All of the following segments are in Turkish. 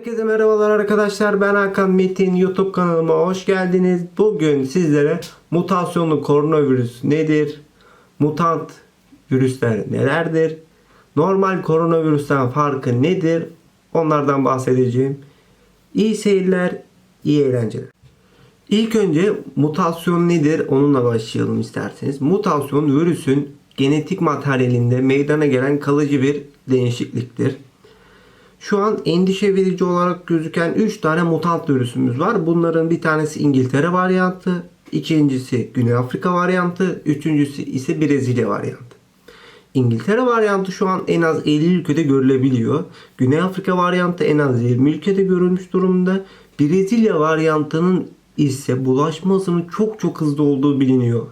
Herkese merhabalar arkadaşlar. Ben Hakan Metin. YouTube kanalıma hoş geldiniz. Bugün sizlere mutasyonlu koronavirüs nedir? Mutant virüsler nelerdir? Normal koronavirüsten farkı nedir? Onlardan bahsedeceğim. İyi seyirler, iyi eğlenceler. İlk önce mutasyon nedir? Onunla başlayalım isterseniz. Mutasyon virüsün genetik materyalinde meydana gelen kalıcı bir değişikliktir. Şu an endişe verici olarak gözüken 3 tane mutant virüsümüz var. Bunların bir tanesi İngiltere varyantı, ikincisi Güney Afrika varyantı, üçüncüsü ise Brezilya varyantı. İngiltere varyantı şu an en az 50 ülkede görülebiliyor. Güney Afrika varyantı en az 20 ülkede görülmüş durumda. Brezilya varyantının ise bulaşma hızının çok çok hızlı olduğu biliniyor.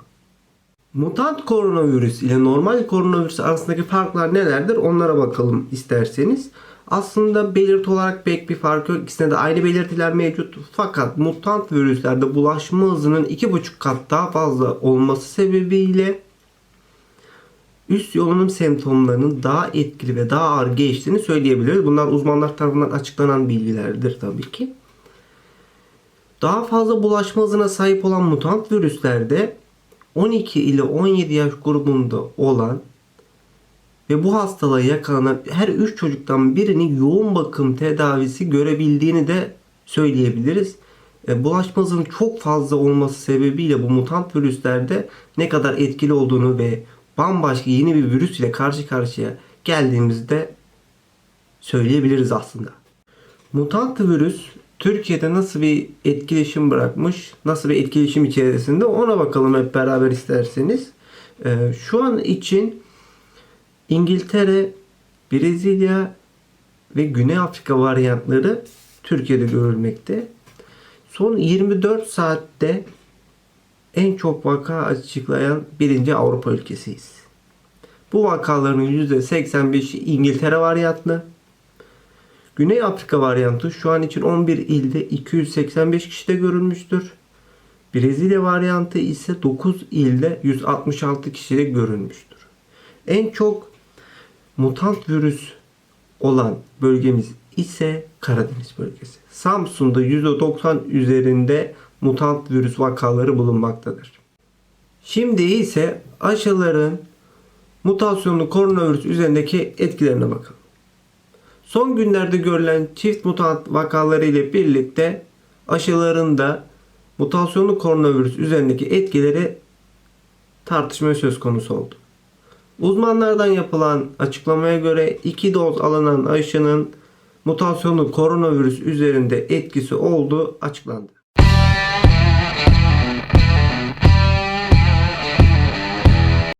Mutant koronavirüs ile normal koronavirüs arasındaki farklar nelerdir onlara bakalım isterseniz. Aslında belirti olarak pek bir fark yok. İkisinde de aynı belirtiler mevcut. Fakat mutant virüslerde bulaşma hızının 2,5 kat daha fazla olması sebebiyle üst yolunum semptomlarının daha etkili ve daha ağır geçtiğini söyleyebiliriz. Bunlar uzmanlar tarafından açıklanan bilgilerdir tabii ki. Daha fazla bulaşma hızına sahip olan mutant virüslerde 12 ile 17 yaş grubunda olan ve bu hastalığa yakalanan her 3 çocuktan birinin yoğun bakım tedavisi görebildiğini de söyleyebiliriz. E, bulaşma hızının çok fazla olması sebebiyle bu mutant virüslerde ne kadar etkili olduğunu ve bambaşka yeni bir virüs ile karşı karşıya geldiğimizde söyleyebiliriz aslında. Mutant virüs Türkiye'de nasıl bir etkileşim bırakmış, nasıl bir etkileşim içerisinde ona bakalım hep beraber isterseniz. E, şu an için İngiltere, Brezilya ve Güney Afrika varyantları Türkiye'de görülmekte. Son 24 saatte en çok vaka açıklayan birinci Avrupa ülkesiyiz. Bu vakaların %85'i İngiltere varyantlı. Güney Afrika varyantı şu an için 11 ilde 285 kişide görülmüştür. Brezilya varyantı ise 9 ilde 166 kişide görülmüştür. En çok mutant virüs olan bölgemiz ise Karadeniz bölgesi. Samsun'da %90 üzerinde mutant virüs vakaları bulunmaktadır. Şimdi ise aşıların mutasyonlu koronavirüs üzerindeki etkilerine bakalım. Son günlerde görülen çift mutant vakaları ile birlikte aşıların da mutasyonlu koronavirüs üzerindeki etkileri tartışma söz konusu oldu. Uzmanlardan yapılan açıklamaya göre iki doz alınan aşının mutasyonlu koronavirüs üzerinde etkisi olduğu açıklandı.